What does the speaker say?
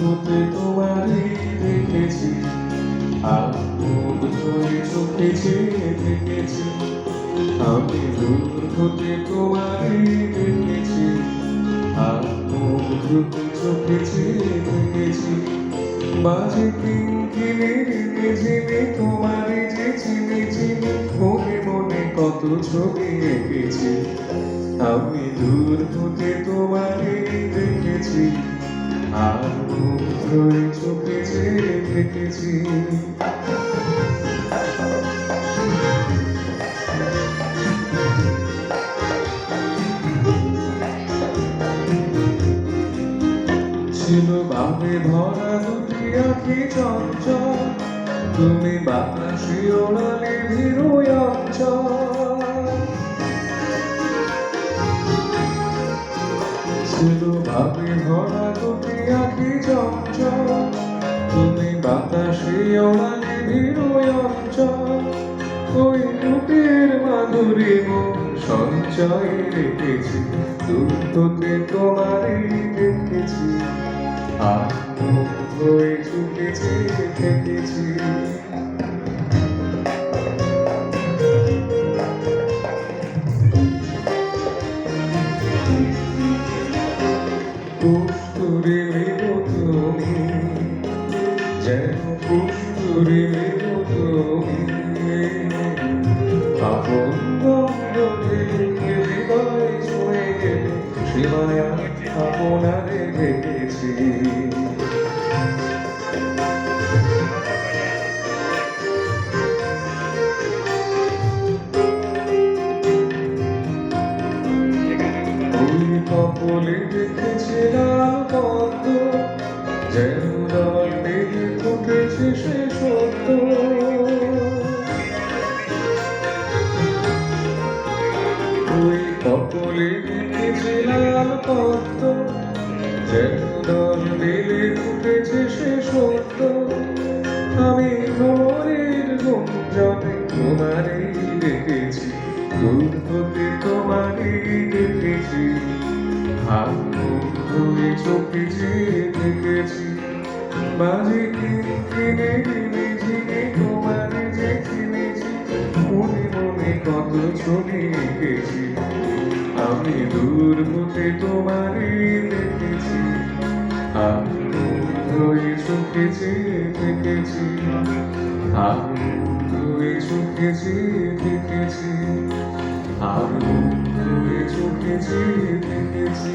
হতে তোমারই দেখেছি মুখ ধরে চোখে চেয়ে দেখেছি। আমি দূর হতে তোমারই দেখেছি মুখ ধরে চোখে চেয়ে দেখেছি। মাঝে কিনে ঝিনে তোমারই যে চিনি চিনি, মনে মনে কত ছবি এঁকেছি। আমি দূর হতে তোমারে দেখেছি ছিল ভাবে ভরা দুটি আখি চঞ্চল, তুমি বাতাসে ওড়ালে ভিড়োয় অঞ্চল। ছিল ভাবে ভরা দুটি আখি চঞ্চল তুমি বাতাসে ওড়ালে অঞ্চল। ওই রূপের মাধুরী সঞ্চয় রেখেছি। দূর হতে তোমারই দেখেছি। আর হয়ে চুকেছে তুমি যেন পুষ্কুরে মেরো তুমি আপন সীমায় আপনারে দেখেছি। কপলে দেখেছি পদ্ম যেন দল বেয়ে ফুটেছে সে সত্য ওই কপলে লাল পদ্ম যেন দল ফুটেছে সে সত্য আমি ভোরের গুঞ্জনে তোমারই দেখেছি দূর হতে তোমারই দেখেছি। চোখে চেয়ে দেখেছি বাজে কিনে দিনে ঝিনে তোমারে যে চিনেছি, মনে মনে কত ছবি এঁকেছি আমি দূর হতে তোমারই দেখেছি আর মুখ ধুয়ে চোখে চেয়ে দেখেছি আর মুখ ধুয়ে চোখে চেয়ে দেখেছি ধুয়ে চোখে চেয়ে দেখেছি।